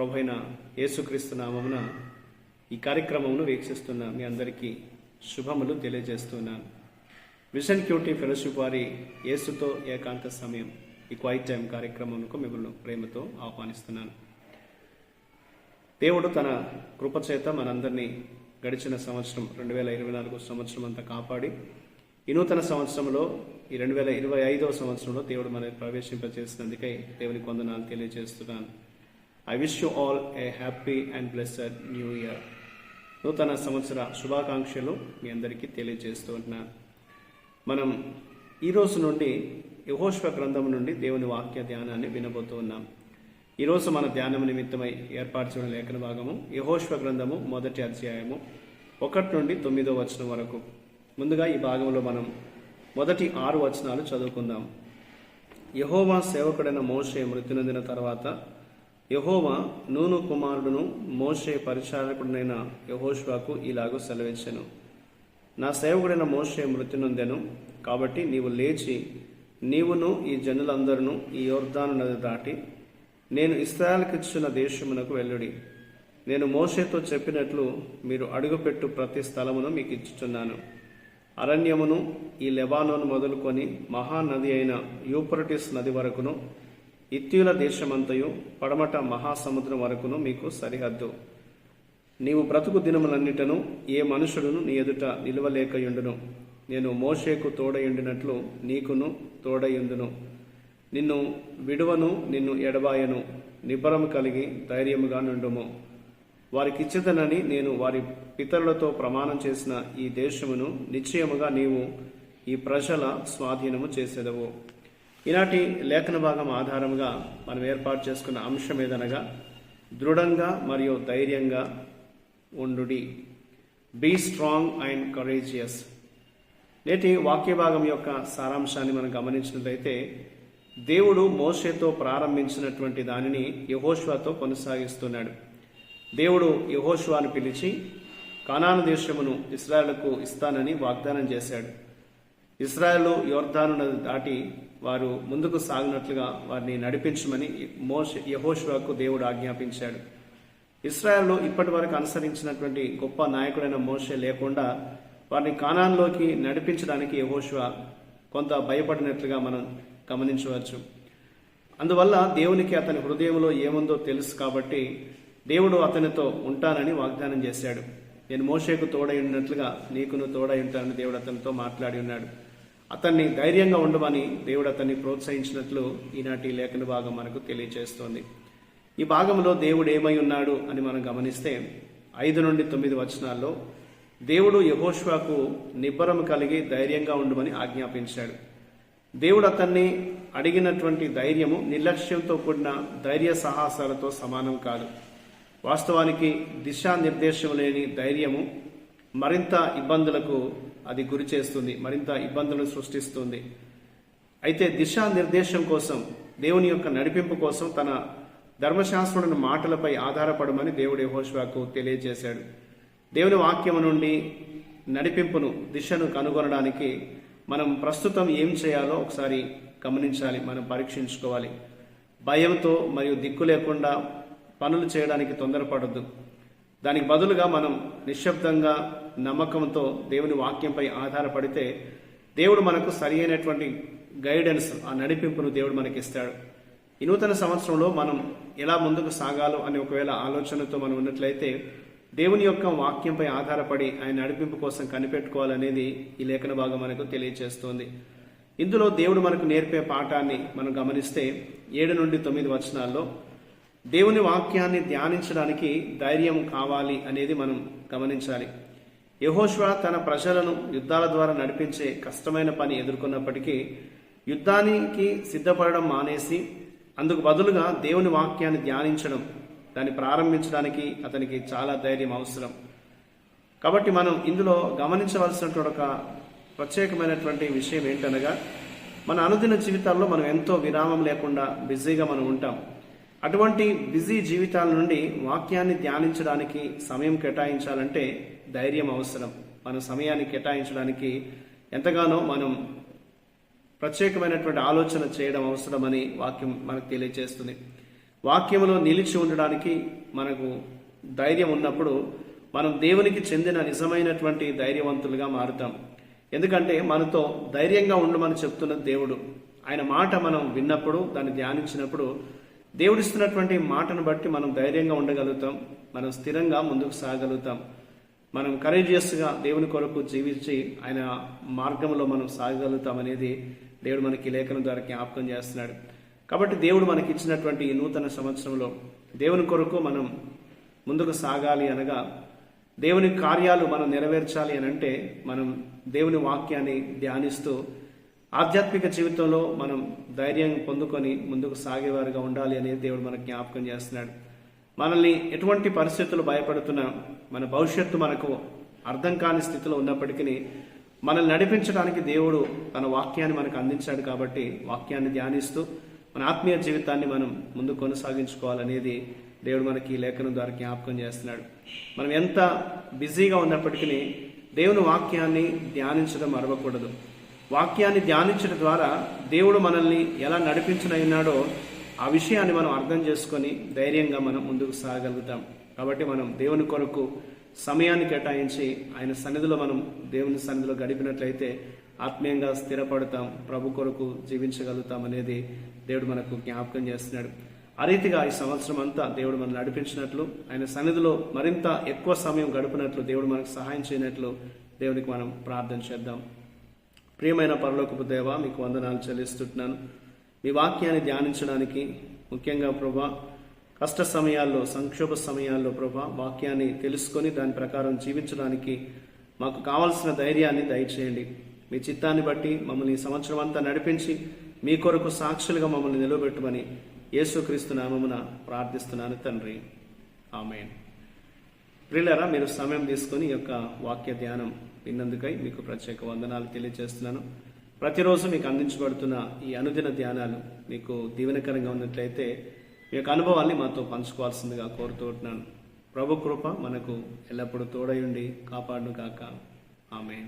ప్రభైన యేసుక్రీస్తు నామమున ఈ కార్యక్రమమును వీక్షిస్తున్న మీ అందరికీ శుభములు తెలియజేస్తున్నాను. మిషన్ క్యూటీ ఫెలోషిప్ వారి యేసుతో ఏకాంత సమయం ఈ క్వైట్ టైం కార్యక్రమంకు మిమ్మల్ని ప్రేమతో ఆహ్వానిస్తున్నాను. దేవుడు తన కృపచేత మనందరినీ గడిచిన సంవత్సరం రెండు వేల ఇరవై నాలుగు సంవత్సరం అంతా కాపాడి ఈ నూతన సంవత్సరంలో ఈ రెండు వేల ఇరవై ఐదవ సంవత్సరంలో దేవుడు మనల్ని ప్రవేశింపజేసినందుకై దేవుని కొందనాలు తెలియజేస్తున్నాను. I wish you all a happy and blessed new year నూతన సంవత్సర శుభాకాంక్షలు మీ అందరికీ తెలియజేస్తూ ఉంటున్నాను మనం ఈ రోజు నుండి యహోష్వ గ్రంథం నుండి దేవుని వాక్య ధ్యానాన్ని వినబోతూ ఉన్నాం. ఈరోజు మన ధ్యానం నిమిత్తమై ఏర్పాటు చేయడం లేఖన భాగము యహోష్వ గ్రంథము మొదటి అధ్యాయము ఒకటి నుండి తొమ్మిదో వచనం వరకు. ముందుగా ఈ భాగంలో మనం మొదటి ఆరు వచనాలు చదువుకుందాం. యహోవా సేవకుడైన మోషే మృతి నొందిన తర్వాత యహోవా నూను కుమారుడును మోషే పరిచారకుడినైన యహోష్వాకు ఇలాగూ సెలవించెను నా సేవకుడైన మోషే మృతి నొందెను కాబట్టి నీవు లేచి నీవును ఈ జనులందరూ ఈ యోర్ధాను నది దాటి నేను ఇస్రాయల్కిచ్చిన దేశమునకు వెళ్ళుడి. నేను మోషేతో చెప్పినట్లు మీరు అడుగుపెట్టు ప్రతి స్థలమును మీకు ఇచ్చుచున్నాను. అరణ్యమును ఈ లెబానోను మొదలుకొని మహానది అయిన యూప్రటిస్ నది వరకును ఇత్యుల దేశమంతయు పడమట మహాసముద్రం వరకును మీకు సరిహద్దు. నీవు బ్రతుకు దినములన్నిటను ఏ మనుషుడును నీ ఎదుట నిలువలేకయుండును. నేను మోషేకు తోడయుండినట్లు నీకును తోడయుందును. నిన్ను విడువను నిన్ను ఎడబాయను. నిబ్బరము కలిగి ధైర్యముగా నుండుము. వారికిచ్చితనని నేను వారి పితరులతో ప్రమాణం చేసిన ఈ దేశమును నిశ్చయముగా నీవు ఈ ప్రజల స్వాధీనము చేసేదవు. ఈనాటి లేఖన భాగం ఆధారంగా మనం ఏర్పాటు చేసుకున్న అంశం ఏదనగా దృఢంగా మరియు ధైర్యంగా ఉండుడి. బీ స్ట్రాంగ్ అండ్ కరేజియస్ నేటి వాక్య భాగం యొక్క సారాంశాన్ని మనం గమనించినట్లయితే దేవుడు మోషేతో ప్రారంభించినటువంటి దానిని యహోష్వాతో కొనసాగిస్తున్నాడు. దేవుడు యహోష్వాను పిలిచి కానాను దేశమును ఇస్రాయలకు ఇస్తానని వాగ్దానం చేశాడు. ఇస్రాయలు యోర్ధాను నది దాటి వారు ముందుకు సాగినట్లుగా వారిని నడిపించమని మోష యహోష్వాకు దేవుడు ఆజ్ఞాపించాడు. ఇస్రాయల్లో ఇప్పటి వరకు అనుసరించినటువంటి గొప్ప నాయకుడైన మోషే లేకుండా వారిని కానాన్లోకి నడిపించడానికి యహోష్వ కొంత భయపడినట్లుగా మనం గమనించవచ్చు. అందువల్ల దేవునికి అతని హృదయంలో ఏముందో తెలుసు కాబట్టి దేవుడు అతనితో ఉంటానని వాగ్దానం చేశాడు. నేను మోషేకు తోడై ఉన్నట్లుగా నీకును తోడై ఉంటానని దేవుడు అతనితో మాట్లాడి ఉన్నాడు. అతన్ని ధైర్యంగా ఉండమని దేవుడు అతన్ని ప్రోత్సహించినట్లు ఈనాటి లేఖన భాగం మనకు తెలియజేస్తోంది ఈ భాగంలో దేవుడు ఏమై ఉన్నాడు అని మనం గమనిస్తే ఐదు నుండి తొమ్మిది వచనాల్లో దేవుడు యహోష్వాకు నిబ్బరం కలిగి ధైర్యంగా ఉండమని ఆజ్ఞాపించాడు. దేవుడు అతన్ని అడిగినటువంటి ధైర్యము నిర్లక్ష్యంతో కూడిన ధైర్య సాహసాలతో సమానం కాదు. వాస్తవానికి దిశానిర్దేశం లేని ధైర్యము మరింత ఇబ్బందులకు అది గురి చేస్తుంది మరింత ఇబ్బందులను సృష్టిస్తుంది. అయితే దిశానిర్దేశం కోసం దేవుని యొక్క నడిపింపు కోసం తన ధర్మశాస్త్రుడిని మాటలపై ఆధారపడమని దేవుడు యహోష్వాకు తెలియజేశాడు. దేవుని వాక్యము నుండి నడిపింపును దిశను కనుగొనడానికి మనం ప్రస్తుతం ఏం చేయాలో ఒకసారి గమనించాలి మనం పరీక్షించుకోవాలి. భయంతో మరియు దిక్కు లేకుండా పనులు చేయడానికి తొందరపడద్దు. దానికి బదులుగా మనం నిశ్శబ్దంగా నమ్మకంతో దేవుని వాక్యంపై ఆధారపడితే దేవుడు మనకు సరి అయినటువంటి గైడెన్స్ ఆ నడిపింపును దేవుడు మనకి ఇస్తాడు ఈ నూతన సంవత్సరంలో మనం ఎలా ముందుకు సాగాలో అనే ఒకవేళ ఆలోచనతో మనం ఉన్నట్లయితే దేవుని యొక్క వాక్యంపై ఆధారపడి ఆయన నడిపింపు కోసం కనిపెట్టుకోవాలనేది ఈ లేఖన భాగం మనకు తెలియజేస్తోంది ఇందులో దేవుడు మనకు నేర్పే పాఠాన్ని మనం గమనిస్తే ఏడు నుండి తొమ్మిది వచనాల్లో దేవుని వాక్యాన్ని ధ్యానించడానికి ధైర్యం కావాలి అనేది మనం గమనించాలి. యహోష్వా తన ప్రజలను యుద్ధాల ద్వారా నడిపించే కష్టమైన పని ఎదుర్కొన్నప్పటికీ యుద్ధానికి సిద్ధపడడం మానేసి అందుకు బదులుగా దేవుని వాక్యాన్ని ధ్యానించడం దాన్ని ప్రారంభించడానికి అతనికి చాలా ధైర్యం అవసరం. కాబట్టి మనం ఇందులో గమనించవలసినటువంటి ఒక ప్రత్యేకమైనటువంటి విషయం ఏంటనగా మన అనుదిన జీవితాల్లో మనం ఎంతో విరామం లేకుండా బిజీగా మనం ఉంటాం. అటువంటి బిజీ జీవితాల నుండి వాక్యాన్ని ధ్యానించడానికి సమయం కేటాయించాలంటే ధైర్యం అవసరం. మన సమయాన్ని కేటాయించడానికి ఎంతగానో మనం ప్రత్యేకమైనటువంటి ఆలోచన చేయడం అవసరమని వాక్యం మనకు తెలియజేస్తుంది వాక్యంలో నిలిచి ఉండడానికి మనకు ధైర్యం ఉన్నప్పుడు మనం దేవునికి చెందిన నిజమైనటువంటి ధైర్యవంతులుగా మారుతాం. ఎందుకంటే మనతో ధైర్యంగా ఉండమని చెప్తున్న దేవుడు. ఆయన మాట మనం విన్నప్పుడు దాన్ని ధ్యానించినప్పుడు దేవుడిస్తున్నటువంటి మాటను బట్టి మనం ధైర్యంగా ఉండగలుగుతాం మనం స్థిరంగా ముందుకు సాగలుగుతాం. మనం కరేజియస్గా దేవుని కొరకు జీవించి ఆయన మార్గంలో మనం సాగగలుగుతాం అనేది దేవుడు మనకి లేఖనం ద్వారా జ్ఞాపకం చేస్తున్నాడు. కాబట్టి దేవుడు మనకి ఇచ్చినటువంటి ఈ నూతన సంవత్సరంలో దేవుని కొరకు మనం ముందుకు సాగాలి అనగా దేవుని కార్యాలు మనం నెరవేర్చాలి అని అంటే మనం దేవుని వాక్యాన్ని ధ్యానిస్తూ ఆధ్యాత్మిక జీవితంలో మనం ధైర్యం పొందుకొని ముందుకు సాగేవారుగా ఉండాలి అనేది దేవుడు మనకు జ్ఞాపకం చేస్తున్నాడు. మనల్ని ఎటువంటి పరిస్థితులు భయపడుతున్నా మన భవిష్యత్తు మనకు అర్థం కాని స్థితిలో ఉన్నప్పటికీ మనల్ని నడిపించడానికి దేవుడు తన వాక్యాన్ని మనకు అందించాడు కాబట్టి వాక్యాన్ని ధ్యానిస్తూ మన ఆత్మీయ జీవితాన్ని మనం ముందు కొనసాగించుకోవాలనేది దేవుడు మనకి ఈ లేఖనం ద్వారా జ్ఞాపకం చేస్తున్నాడు. మనం ఎంత బిజీగా ఉన్నప్పటికీ దేవుని వాక్యాన్ని ధ్యానించడం మరవకూడదు. వాక్యాన్ని ధ్యానించడం ద్వారా దేవుడు మనల్ని ఎలా నడిపించనన్నాడో ఆ విషయాన్ని మనం అర్థం చేసుకొని ధైర్యంగా మనం ముందుకు సాగలుగుతాం. కాబట్టి మనం దేవుని కొరకు సమయాన్ని కేటాయించి ఆయన సన్నిధిలో మనం దేవుని సన్నిధిలో గడిపినట్లయితే ఆత్మీయంగా స్థిరపడతాం ప్రభు కొరకు జీవించగలుగుతాం అనేది దేవుడు మనకు జ్ఞాపకం చేస్తున్నాడు. ఆ రీతిగా ఈ సంవత్సరం అంతా దేవుడు మనం నడిపించినట్లు ఆయన సన్నిధిలో మరింత ఎక్కువ సమయం గడిపినట్లు దేవుడు మనకు సహాయం చేయనట్లు దేవునికి మనం ప్రార్థన చేద్దాం. ప్రియమైన పరలోకపు దేవ మీకు వందనాలు చెల్లిస్తుంటున్నాను మీ వాక్యాన్ని ధ్యానించడానికి ముఖ్యంగా ప్రభా కష్ట సమయాల్లో సంక్షోభ సమయాల్లో ప్రభా వాక్యాన్ని తెలుసుకొని దాని ప్రకారం జీవించడానికి మాకు కావలసిన ధైర్యాన్ని దయచేయండి. మీ చిత్తాన్ని బట్టి మమ్మల్ని సంవత్సరం అంతా నడిపించి మీ కొరకు సాక్షులుగా మమ్మల్ని నిలబెట్టమని యేసుక్రీస్తు నామమున ప్రార్థిస్తున్నాను తండ్రి. ఆమెన్. ప్రిల్లరా మీరు సమయం తీసుకొని ఈ యొక్క వాక్య ధ్యానం విన్నందుకై మీకు ప్రత్యేక వందనాలు తెలియజేస్తున్నాను. ప్రతిరోజు మీకు అందించబడుతున్న ఈ అనుదిన ధ్యానాలు మీకు దీవెనకరంగా ఉన్నట్లయితే మీ యొక్క అనుభవాన్ని మాతో పంచుకోవాల్సిందిగా కోరుతూ ఉంటున్నాను. ప్రభు కృప మనకు ఎల్లప్పుడూ తోడయుండి కాపాడును కాక ఆమె